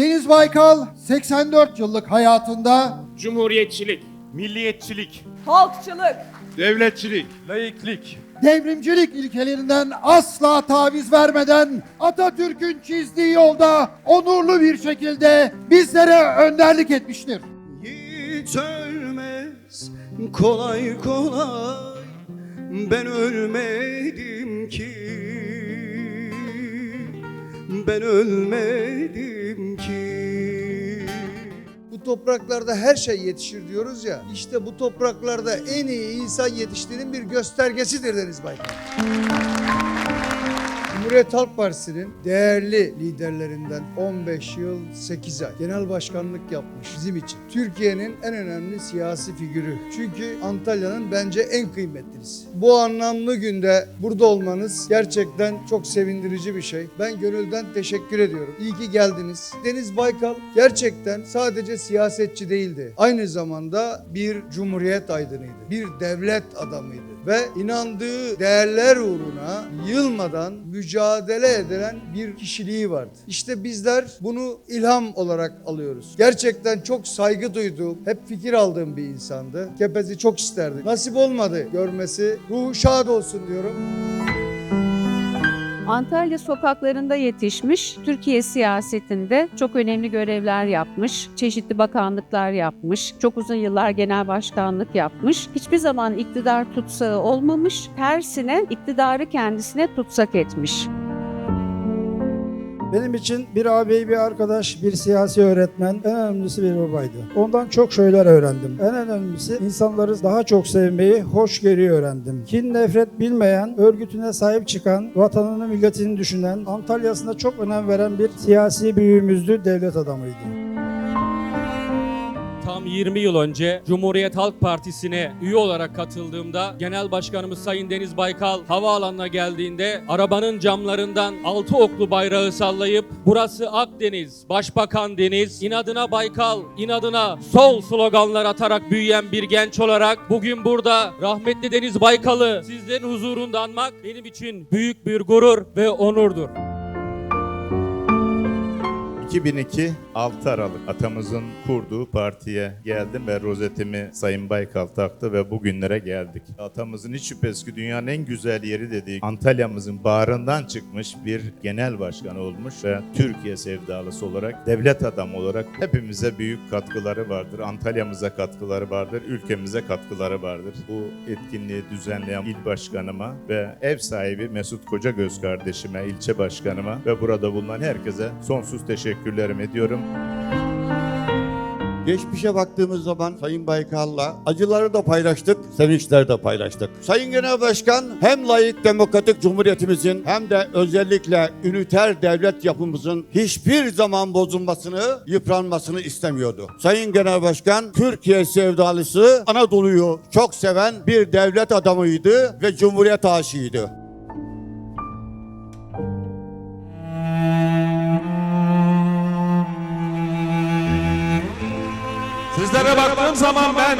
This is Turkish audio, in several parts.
Deniz Baykal 84 yıllık hayatında Cumhuriyetçilik, Milliyetçilik, halkçılık, Devletçilik, laiklik, devrimcilik ilkelerinden asla taviz vermeden Atatürk'ün çizdiği yolda onurlu bir şekilde bizlere önderlik etmiştir. Hiç ölmez kolay kolay Ben ölmedim ki Ben ölmedim ki Bu topraklarda her şey yetişir diyoruz ya. İşte bu topraklarda en iyi insan yetiştiğinin bir göstergesidir Deniz Baykal. Cumhuriyet Halk Partisi'nin değerli liderlerinden 15 yıl 8 ay genel başkanlık yapmış bizim için. Türkiye'nin en önemli siyasi figürü. Çünkü Antalya'nın bence en kıymetlisi. Bu anlamlı günde burada olmanız gerçekten çok sevindirici bir şey. Ben gönülden teşekkür ediyorum. İyi ki geldiniz. Deniz Baykal gerçekten sadece siyasetçi değildi. Aynı zamanda bir cumhuriyet aydınıydı. Bir devlet adamıydı ve inandığı değerler uğruna yılmadan mücadele edilen bir kişiliği vardı. İşte bizler bunu ilham olarak alıyoruz. Gerçekten çok saygı duyduğum, hep fikir aldığım bir insandı. Kepez'i çok isterdik. Nasip olmadı görmesi. Ruhu şad olsun diyorum. Antalya sokaklarında yetişmiş, Türkiye siyasetinde çok önemli görevler yapmış, çeşitli bakanlıklar yapmış, çok uzun yıllar genel başkanlık yapmış. Hiçbir zaman iktidar tutsağı olmamış, tersine iktidarı kendisine tutsak etmiş. Benim için bir ağabey, bir arkadaş, bir siyasi öğretmen, en önemlisi bir babaydı. Ondan çok şeyler öğrendim. En önemlisi insanları daha çok sevmeyi, hoşgörüyü öğrendim. Kin, nefret bilmeyen, örgütüne sahip çıkan, vatanını, milletini düşünen, Antalya'sına çok önem veren bir siyasi büyüğümüzdü, devlet adamıydı. Tam 20 yıl önce Cumhuriyet Halk Partisi'ne üye olarak katıldığımda Genel Başkanımız Sayın Deniz Baykal havaalanına geldiğinde arabanın camlarından altı oklu bayrağı sallayıp burası Akdeniz, Başbakan Deniz, inadına Baykal, inadına sol sloganlar atarak büyüyen bir genç olarak bugün burada rahmetli Deniz Baykal'ı sizlerin huzurunda anmak benim için büyük bir gurur ve onurdur. 2002 6 Aralık atamızın kurduğu partiye geldim ve rozetimi Sayın Baykal taktı ve bugünlere geldik. Atamızın hiç şüphesiz dünyanın en güzel yeri dediği Antalya'mızın bağrından çıkmış bir genel başkan olmuş ve Türkiye sevdalısı olarak, devlet adamı olarak hepimize büyük katkıları vardır. Antalya'mıza katkıları vardır, ülkemize katkıları vardır. Bu etkinliği düzenleyen il başkanıma ve ev sahibi Mesut Kocagöz kardeşime, ilçe başkanıma ve burada bulunan herkese sonsuz teşekkürlerimi ediyorum. Geçmişe baktığımız zaman Sayın Baykal'la acıları da paylaştık, sevinçleri de paylaştık. Sayın Genel Başkan hem layık demokratik cumhuriyetimizin hem de özellikle üniter devlet yapımızın hiçbir zaman bozulmasını, yıpranmasını istemiyordu. Sayın Genel Başkan Türkiye sevdalısı, Anadolu'yu çok seven bir devlet adamıydı ve cumhuriyet aşığıydı. Sizlere baktığım zaman ben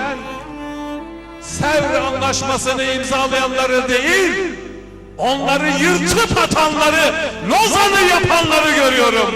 Sevr Anlaşması'nı imzalayanları değil, onları yırtıp atanları, Lozan'ı yapanları görüyorum.